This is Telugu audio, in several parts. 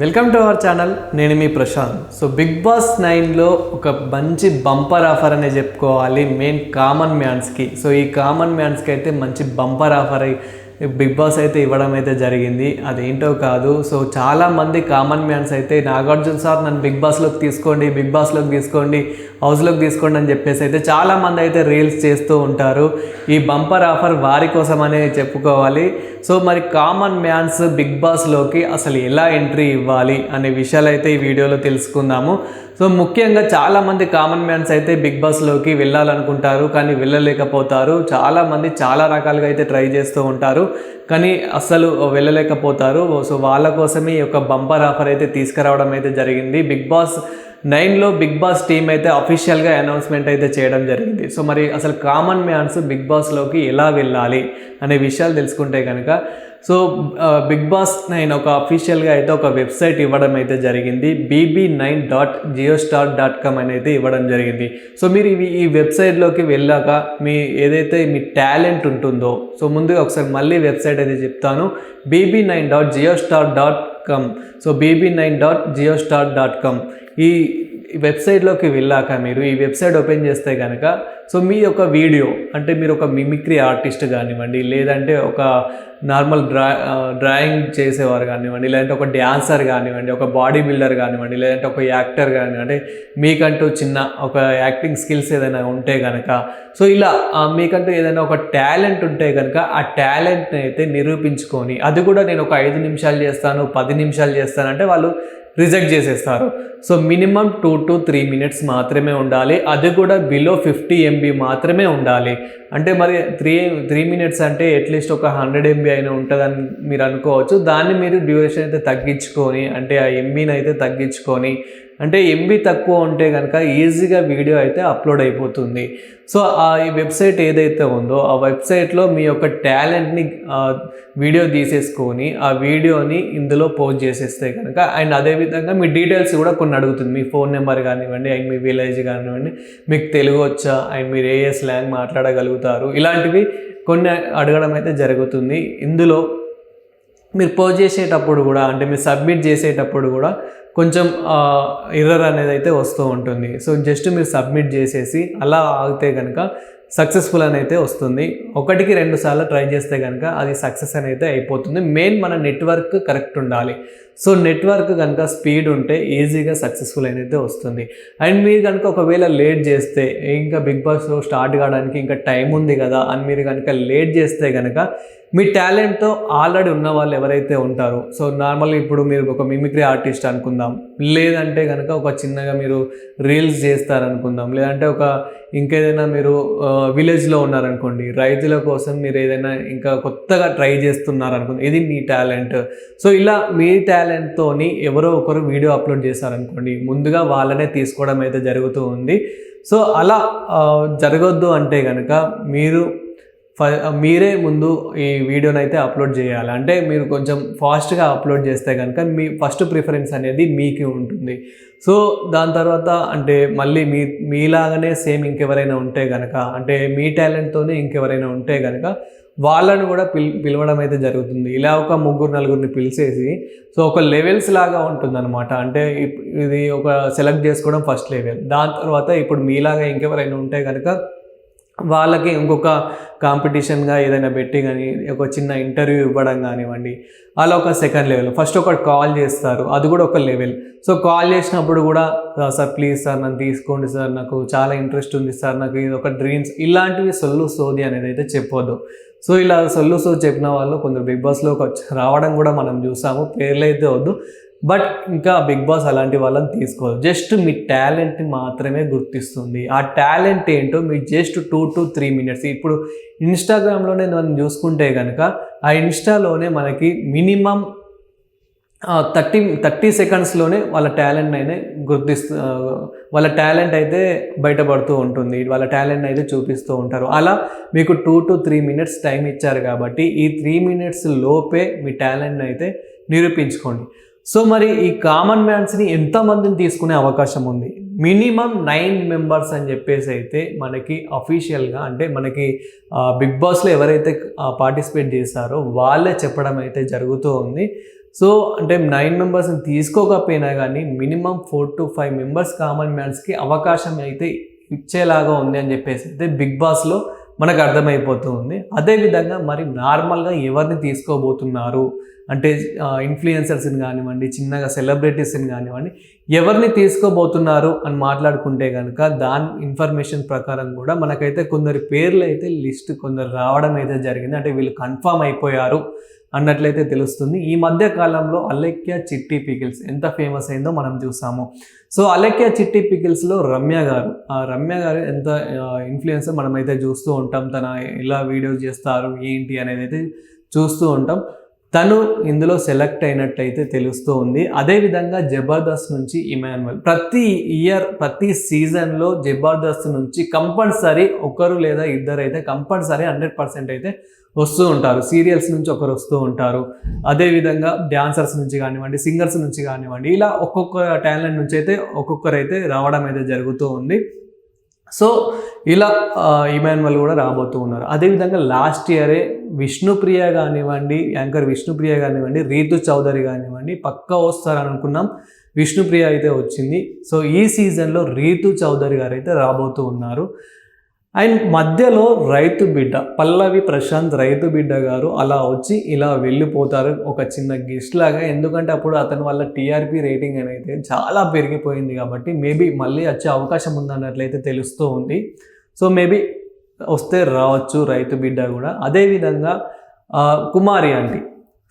వెల్కమ్ టు అవర్ ఛానల్ నేను మీ ప్రశాంత్. సో బిగ్ బాస్ నైన్లో ఒక మంచి బంపర్ ఆఫర్ అనే చెప్పుకోవాలి మెయిన్ కామన్ మ్యాన్స్కి సో ఈ కామన్ మ్యాన్స్కి అయితే మంచి బంపర్ ఆఫర్ బిగ్ బాస్ అయితే ఇవ్వడం అయితే జరిగింది. అదేంటో కాదు. సో చాలా మంది కామన్ మ్యాన్స్ అయితే నాగార్జున సార్ నన్ను బిగ్ బాస్లోకి తీసుకోండి బిగ్ బాస్లోకి తీసుకోండి హౌస్లోకి తీసుకోండి అని చెప్పేసి అయితే చాలా మంది అయితే రీల్స్ చేస్తూ ఉంటారు. ఈ బంపర్ ఆఫర్ వారి కోసమనే చెప్పుకోవాలి. సో మరి కామన్ మ్యాన్స్ బిగ్ బాస్లోకి అసలు ఎలా ఎంట్రీ ఇవ్వాలి అనే విషయాలు అయితే ఈ వీడియోలో తెలుసుకుందాము. సో ముఖ్యంగా చాలామంది కామన్ మ్యాన్స్ అయితే బిగ్ బాస్లోకి వెళ్ళాలనుకుంటారు కానీ వెళ్ళలేకపోతారు. చాలామంది చాలా రకాలుగా అయితే ట్రై చేస్తూ ఉంటారు. కానీ అస్సలు వెళ్ళలేకపోతారు. సో వాళ్ళ కోసమే ఈ యొక్క బంపర్ ఆఫర్ అయితే తీసుకురావడం అయితే జరిగింది. బిగ్ బాస్ నైన్లో బిగ్ బాస్ టీం అయితే అఫీషియల్గా అనౌన్స్మెంట్ అయితే చేయడం జరిగింది. సో మరి అసలు కామన్ మ్యాన్స్ బిగ్ బాస్లోకి ఎలా వెళ్ళాలి అనే విషయాలు తెలుసుకుంటే కనుక సో బిగ్ బాస్ నైన్ ఒక అఫీషియల్గా అయితే ఒక వెబ్సైట్ ఇవ్వడం అయితే జరిగింది. BB nine dot Jio star dot com అనేది ఇవ్వడం జరిగింది. సో మీరు ఇవి ఈ వెబ్సైట్లోకి వెళ్ళాక మీ ఏదైతే మీ టాలెంట్ ఉంటుందో సో ముందుగా ఒకసారి మళ్ళీ వెబ్సైట్ అయితే చెప్తాను. BB nine dot Jio star dot com so BB nine dot Jio star dot com ఈ వెబ్సైట్లోకి వెళ్ళాక మీరు ఈ వెబ్సైట్ ఓపెన్ చేస్తే కనుక సో మీ యొక్క వీడియో అంటే మీరు ఒక మిమిక్రీ ఆర్టిస్ట్ కానివ్వండి లేదంటే ఒక నార్మల్ డ్రా డ్రాయింగ్ చేసేవారు కానివ్వండి లేదంటే ఒక డ్యాన్సర్ కానివ్వండి ఒక బాడీ బిల్డర్ కానివ్వండి లేదంటే ఒక యాక్టర్ కానివ్వండి మీకంటూ చిన్న ఒక యాక్టింగ్ స్కిల్స్ ఏదైనా ఉంటే కనుక సో ఇలా మీకంటూ ఏదైనా ఒక టాలెంట్ ఉంటే కనుక ఆ టాలెంట్ని అయితే నిరూపించుకొని అది కూడా నేను ఒక ఐదు నిమిషాలు చేస్తాను పది నిమిషాలు చేస్తాను అంటే వాళ్ళు రిజెక్ట్ చేసేస్తారు. So minimum two to three minutes మాత్రమే ఉండాలి. అది కూడా బిలో ఫిఫ్టీ ఎంబీ మాత్రమే ఉండాలి. అంటే మరి త్రీ త్రీ మినిట్స్ అంటే అట్లీస్ట్ ఒక హండ్రెడ్ ఎంబీ అయినా ఉంటుందని మీరు అనుకోవచ్చు. దాన్ని మీరు డ్యూరేషన్ అయితే తగ్గించుకొని అంటే ఆ ఎంబీని అయితే తగ్గించుకొని అంటే ఎంబీ తక్కువ ఉంటే కనుక ఈజీగా వీడియో అయితే అప్లోడ్ అయిపోతుంది. సో ఆ ఈ వెబ్సైట్ ఏదైతే ఉందో ఆ వెబ్సైట్లో మీ యొక్క టాలెంట్ని వీడియో తీసేసుకొని ఆ వీడియోని ఇందులో పోస్ట్ చేసేస్తే కనుక అండ్ అదేవిధంగా మీ డీటెయిల్స్ కూడా కొన్ని అడుగుతుంది. మీ ఫోన్ నెంబర్ కానివ్వండి అండ్ మీ విలేజ్ కానివ్వండి మీకు తెలుగు వచ్చా అండ్ మీరు ఏ ఏ స్లాంగ్ మాట్లాడగలుగుతారు ఇలాంటివి కొన్ని అడగడం అయితే జరుగుతుంది. ఇందులో మీరు పోజ్ చేసేటప్పుడు కూడా అంటే మీరు సబ్మిట్ చేసేటప్పుడు కూడా కొంచెం ఎర్రర్ అనేది అయితే వస్తూ ఉంటుంది. సో జస్ట్ మీరు సబ్మిట్ చేసేసి అలా ఆగితే కనుక సక్సెస్ఫుల్ అని అయితే వస్తుంది. ఒకటికి రెండు సార్లు ట్రై చేస్తే కనుక అది సక్సెస్ అని అయితే అయిపోతుంది. మెయిన్ మన నెట్వర్క్ కరెక్ట్ ఉండాలి. సో నెట్వర్క్ కనుక స్పీడ్ ఉంటే ఈజీగా సక్సెస్ఫుల్ అయితే వస్తుంది. అండ్ మీరు కనుక ఒకవేళ లేట్ చేస్తే ఇంకా బిగ్ బాస్ స్టార్ట్ కావడానికి ఇంకా టైం ఉంది కదా అని మీరు కనుక లేట్ చేస్తే కనుక మీ టాలెంట్తో ఆల్రెడీ ఉన్న వాళ్ళు ఎవరైతే ఉంటారో సో నార్మల్గా ఇప్పుడు మీరు ఒక మిమిక్రీ ఆర్టిస్ట్ అనుకుందాం. లేదంటే కనుక ఒక చిన్నగా మీరు రీల్స్ చేస్తారనుకుందాం. లేదంటే ఒక ఇంకేదైనా మీరు విలేజ్లో ఉన్నారనుకోండి రైతుల కోసం మీరు ఏదైనా ఇంకా కొత్తగా ట్రై చేస్తున్నారనుకోండి ఇది మీ టాలెంట్. సో ఇలా మీ టాలెంట్తోని ఎవరో ఒకరు వీడియో అప్లోడ్ చేశారనుకోండి ముందుగా వాళ్ళనే తీసుకోవడం అయితే జరుగుతూ ఉంది. సో అలా జరగద్దు జరగొద్దు అంటే కనుక మీరు మీరే ముందు ఈ వీడియోని అయితే అప్లోడ్ చేయాలి. అంటే మీరు కొంచెం ఫాస్ట్గా అప్లోడ్ చేస్తే కనుక మీ ఫస్ట్ ప్రిఫరెన్స్ అనేది మీకు ఉంటుంది. సో దాని తర్వాత అంటే మళ్ళీ మీ మీలాగానే సేమ్ ఇంకెవరైనా ఉంటే కనుక అంటే మీ టాలెంట్తోనే ఇంకెవరైనా ఉంటే కనుక వాళ్ళను కూడా పిల్ పిలవడం అయితే జరుగుతుంది. ఇలా ఒక ముగ్గురు నలుగురిని పిలిచేసి సో ఒక లెవెల్స్ లాగా ఉంటుందన్నమాట. అంటే ఇప్- ఇది ఒక సెలెక్ట్ చేసుకోవడం ఫస్ట్ లెవెల్. దాని తర్వాత ఇప్పుడు మీలాగా ఇంకెవరైనా ఉంటే కనుక వాళ్ళకి ఇంకొక కాంపిటీషన్గా ఏదైనా పెట్టి కానీ ఒక చిన్న ఇంటర్వ్యూ ఇవ్వడం కానివ్వండి అలా ఒక సెకండ్ లెవెల్. ఫస్ట్ ఒకటి కాల్ చేస్తారు అది కూడా ఒక లెవెల్. సో కాల్ చేసినప్పుడు కూడా సార్ ప్లీజ్ సార్ నన్ను తీసుకోండి సార్ నాకు చాలా ఇంట్రెస్ట్ ఉంది సార్ నాకు ఇది ఒక డ్రీమ్స్. ఇలాంటివి సొల్లు సోది అనేది అయితే చెప్పొద్దు. సో ఇలా సొల్లు సోది చెప్పిన వాళ్ళు కొందరు బిగ్ బాస్లోకి వచ్చి రావడం కూడా మనం చూసాము పేర్లు అయితే వద్దు. బట్ ఇంకా బిగ్ బాస్ అలాంటి వాళ్ళని తీసుకోదు జస్ట్ మీ టాలెంట్ని మాత్రమే గుర్తిస్తుంది. ఆ టాలెంట్ ఏంటో మీ just two to three minutes. ఇప్పుడు ఇన్స్టాగ్రామ్లోనే మనం చూసుకుంటే కనుక ఆ ఇన్స్టాలోనే మనకి మినిమం థర్టీ థర్టీ సెకండ్స్లోనే వాళ్ళ టాలెంట్ అయితే గుర్తిస్తూ వాళ్ళ టాలెంట్ అయితే బయటపడుతూ ఉంటుంది. వాళ్ళ టాలెంట్ అయితే చూపిస్తూ ఉంటారు. అలా మీకు two to three minutes time ఇచ్చారు కాబట్టి ఈ త్రీ మినిట్స్ లోపే మీ టాలెంట్ అయితే నిరూపించుకోండి. సో మరి ఈ కామన్ మ్యాన్స్ని ఎంతమందిని తీసుకునే అవకాశం ఉంది? మినిమం నైన్ మెంబర్స్ అని చెప్పేసి అయితే మనకి అఫీషియల్గా అంటే మనకి బిగ్ బాస్లో ఎవరైతే పార్టిసిపేట్ చేశారో వాళ్ళే చెప్పడం అయితే జరుగుతూ ఉంది. సో అంటే నైన్ మెంబర్స్ని తీసుకోకపోయినా కానీ minimum four to five members common మ్యాన్స్కి అవకాశం అయితే ఇచ్చేలాగా ఉంది అని చెప్పేసి అయితే బిగ్ బాస్లో మనకు అర్థమైపోతూ ఉంది. అదేవిధంగా మరి నార్మల్గా ఎవరిని తీసుకోబోతున్నారు? అంటే ఇన్ఫ్లుయెన్సర్స్ని కానివ్వండి చిన్నగా సెలబ్రిటీస్ని కానివ్వండి ఎవరిని తీసుకోబోతున్నారు అని మాట్లాడుకుంటే కనుక దాని ఇన్ఫర్మేషన్ ప్రకారం కూడా మనకైతే కొందరి పేర్లు అయితే లిస్ట్ కొందరు రావడం అయితే జరిగింది. అంటే వీళ్ళు కన్ఫామ్ అయిపోయారు అన్నట్లయితే తెలుస్తుంది. ఈ మధ్య కాలంలో అలెక్య చిట్టి పికిల్స్ ఎంత ఫేమస్ అయిందో మనం చూసాము. సో అలెక్య చిట్టి పికిల్స్లో రమ్య గారు ఆ రమ్య గారు ఎంత ఇన్ఫ్లుయెన్సర్ మనమైతే చూస్తూ ఉంటాం. తన ఎలా వీడియోస్ చేస్తారు ఏంటి అనేది అయితే చూస్తూ ఉంటాం. తను ఇందులో సెలెక్ట్ అయినట్టయితే తెలుస్తూ ఉంది. అదేవిధంగా జబర్దస్త్ నుంచి ఇమాన్యువల్ ప్రతి ఇయర్ ప్రతి సీజన్లో జబర్దస్త్ నుంచి కంపల్సరీ ఒకరు లేదా ఇద్దరు అయితే కంపల్సరీ హండ్రెడ్ పర్సెంట్ అయితే వస్తూ ఉంటారు. సీరియల్స్ నుంచి ఒకరు వస్తూ ఉంటారు. అదేవిధంగా డ్యాన్సర్స్ నుంచి కానివ్వండి సింగర్స్ నుంచి కానివ్వండి ఇలా ఒక్కొక్క టాలెంట్ నుంచి అయితే ఒక్కొక్కరైతే రావడం అయితే జరుగుతూ ఉంది. సో ఇలా ఇమాన్యువల్ కూడా రాబోతూ ఉన్నారు. అదేవిధంగా లాస్ట్ ఇయరే విష్ణుప్రియ కానివ్వండి యాంకర్ విష్ణుప్రియ కానివ్వండి రీతు చౌదరి కానివ్వండి పక్కా వస్తారు అనుకున్నాం. విష్ణుప్రియ అయితే వచ్చింది. సో ఈ సీజన్లో రీతు చౌదరి గారు అయితే రాబోతూ ఉన్నారు. అండ్ మధ్యలో రైతు బిడ్డ పల్లవి ప్రశాంత్ రైతు బిడ్డ గారు అలా వచ్చి ఇలా వెళ్ళిపోతారు. ఒక చిన్న గెస్ట్ లాగా. ఎందుకంటే అప్పుడు అతని వల్ల టీఆర్పీ రేటింగ్ అనేది చాలా పెరిగిపోయింది కాబట్టి మేబీ మళ్ళీ వచ్చే అవకాశం ఉందన్నట్లయితే తెలుస్తూ ఉంది. సో మేబీ వస్తే రావచ్చు రైతు బిడ్డ కూడా. అదేవిధంగా Kumari aunty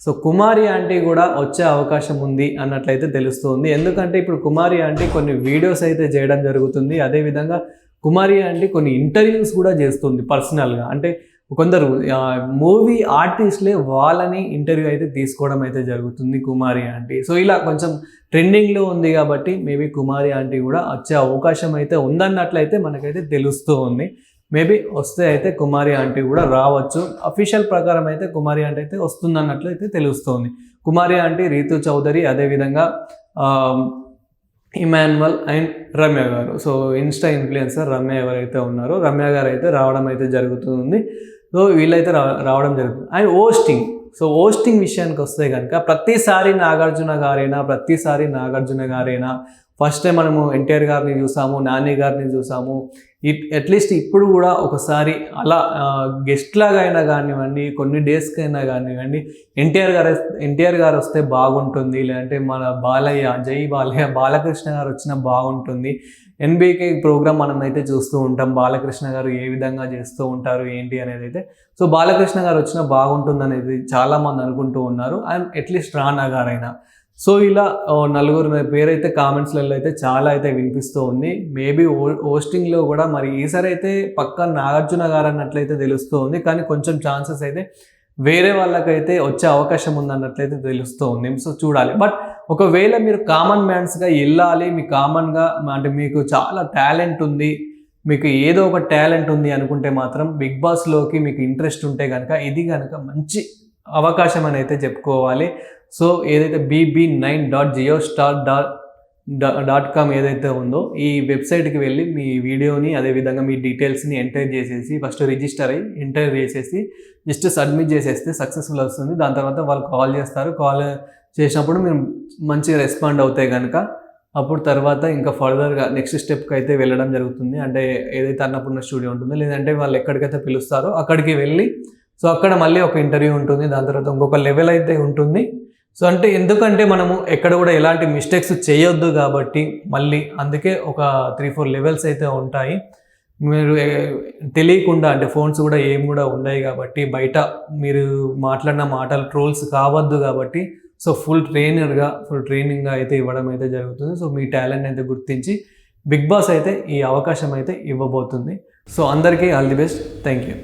so Kumari aunty కూడా వచ్చే అవకాశం ఉంది అన్నట్లయితే తెలుస్తుంది ఎందుకంటే ఇప్పుడు కుమారి ఆంటీ కొన్ని వీడియోస్ అయితే చేయడం జరుగుతుంది. అదేవిధంగా కుమారి అంటే కొన్ని ఇంటర్వ్యూస్ కూడా చేస్తుంది పర్సనల్గా అంటే కొందరు మూవీ ఆర్టిస్ట్లే వాళ్ళని ఇంటర్వ్యూ అయితే తీసుకోవడం అయితే జరుగుతుంది కుమారి ఆంటీ సో ఇలా కొంచెం ట్రెండింగ్లో ఉంది కాబట్టి మేబీ కుమారి ఆంటీ కూడా వచ్చే అవకాశం అయితే ఉందన్నట్లయితే మనకైతే తెలుస్తూ ఉంది. మేబీ వస్తే అయితే కుమారి ఆంటీ కూడా రావచ్చు. అఫీషియల్ ప్రకారం అయితే కుమారి ఆంటీ అయితే వస్తుందన్నట్లు అయితే తెలుస్తోంది కుమారి ఆంటీ రీతు చౌదరి అదేవిధంగా ఇమాన్యువల్ అండ్ రమ్య గారు. సో ఇన్స్టా ఇన్ఫ్లుయెన్సర్ రమ్య ఎవరైతే ఉన్నారో రమ్య గారు అయితే రావడం అయితే జరుగుతుంది. సో వీళ్ళైతే రావడం జరుగుతుంది. అండ్ ఓస్టింగ్ సో ఓస్టింగ్ విషయానికి వస్తే కనుక ప్రతిసారి నాగార్జున గారైనా ప్రతిసారి నాగార్జున గారైనా ఫస్ట్ టైం మనము ఎన్టీఆర్ గారిని చూసాము నాని గారిని చూసాము ఇట్ అట్లీస్ట్ ఇప్పుడు కూడా ఒకసారి అలా గెస్ట్ లాగా అయినా కానివ్వండి కొన్ని డేస్కి అయినా కానివ్వండి ఎన్టీఆర్ గారు ఎన్టీఆర్ గారు వస్తే బాగుంటుంది లేదంటే మన బాలయ్య జై బాలయ్య బాలకృష్ణ గారు వచ్చినా బాగుంటుంది. ఎన్బీకే ప్రోగ్రామ్ మనం అయితే చూస్తూ ఉంటాం బాలకృష్ణ గారు ఏ విధంగా చేస్తూ ఉంటారు ఏంటి అనేది అయితే. సో బాలకృష్ణ గారు వచ్చినా బాగుంటుంది అనేది చాలామంది అనుకుంటూ ఉన్నారు అండ్ అట్లీస్ట్ రానా గారైనా. సో ఇలా నలుగురు పేరైతే కామెంట్స్లలో అయితే చాలా అయితే వినిపిస్తూ ఉంది. మేబీ హోస్టింగ్లో కూడా మరి ఈసారి అయితే పక్క నాగార్జున గారు అన్నట్లయితే తెలుస్తూ ఉంది. కానీ కొంచెం ఛాన్సెస్ అయితే వేరే వాళ్ళకైతే వచ్చే అవకాశం ఉందన్నట్లయితే తెలుస్తూ ఉంది. సో చూడాలి. బట్ ఒకవేళ మీరు కామన్ మ్యాన్స్గా వెళ్ళాలి మీ కామన్గా అంటే మీకు చాలా టాలెంట్ ఉంది మీకు ఏదో ఒక టాలెంట్ ఉంది అనుకుంటే మాత్రం బిగ్ బాస్లోకి మీకు ఇంట్రెస్ట్ ఉంటే కనుక ఇది కనుక మంచి అవకాశం అని అయితే చెప్పుకోవాలి. సో ఏదైతే B B nine dot Jio star dot dot com ఏదైతే ఉందో ఈ వెబ్సైట్కి వెళ్ళి మీ వీడియోని అదేవిధంగా మీ డీటెయిల్స్ని ఎంటర్ చేసేసి ఫస్ట్ రిజిస్టర్ అయ్యి ఎంటర్ చేసేసి జస్ట్ సబ్మిట్ చేసేస్తే సక్సెస్ఫుల్ వస్తుంది. దాని తర్వాత వాళ్ళు కాల్ చేస్తారు. కాల్ చేసినప్పుడు మీరు మంచిగా రెస్పాండ్ అవుతాయి కనుక అప్పుడు తర్వాత ఇంకా ఫర్దర్గా నెక్స్ట్ స్టెప్కి అయితే వెళ్ళడం జరుగుతుంది. అంటే ఏదైతే అన్నపూర్ణ స్టూడియో ఉంటుందో లేదంటే వాళ్ళు ఎక్కడికైతే పిలుస్తారో అక్కడికి వెళ్ళి సో అక్కడ మళ్ళీ ఒక ఇంటర్వ్యూ ఉంటుంది. దాని తర్వాత ఇంకొక లెవెల్ అయితే ఉంటుంది. సో అంటే ఎందుకంటే మనము ఎక్కడ కూడా ఎలాంటి మిస్టేక్స్ చేయొద్దు కాబట్టి మళ్ళీ అందుకే ఒక త్రీ ఫోర్ లెవెల్స్ అయితే ఉంటాయి. మీరు తెలియకుండా అంటే ఫోన్స్ కూడా ఏం కూడా ఉన్నాయి కాబట్టి బయట మీరు మాట్లాడిన మాటలు ట్రోల్స్ కావద్దు కాబట్టి సో ఫుల్ ట్రైనర్గా ఫుల్ ట్రైనింగ్గా అయితే ఇవ్వడం అయితే జరుగుతుంది. సో మీ టాలెంట్ అయితే గుర్తించి బిగ్ బాస్ అయితే ఈ అవకాశం అయితే ఇవ్వబోతుంది. సో అందరికీ all the best. Thank you